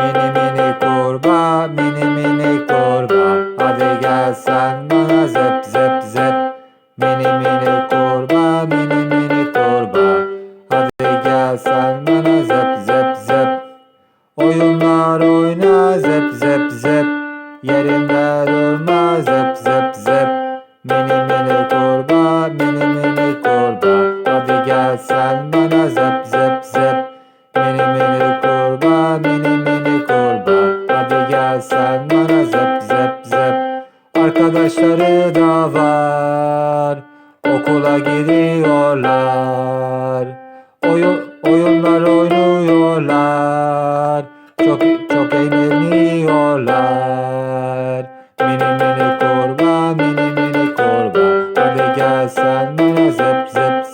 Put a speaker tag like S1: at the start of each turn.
S1: Mini mini kurbağa mini mini kurbağa Hadi gel sen bana zıp zıp zıp Mini mini kurbağa mini mini kurbağa Hadi gel sen bana zıp zıp zıp Oyunlar oyna zıp zıp zıp Yerinde durma zıp zıp zıp Mini mini kurbağa mini mini kurbağa Hadi gel sen bana zıp zıp bana zıp zıp zıp Arkadaşları da var. Okula gidiyorlar Oyun, oyunlar oynuyorlar. Çok çok eğleniyorlar. Mini mini kurbağa mini mini kurbağa Hadi gel sen bana zıp zıp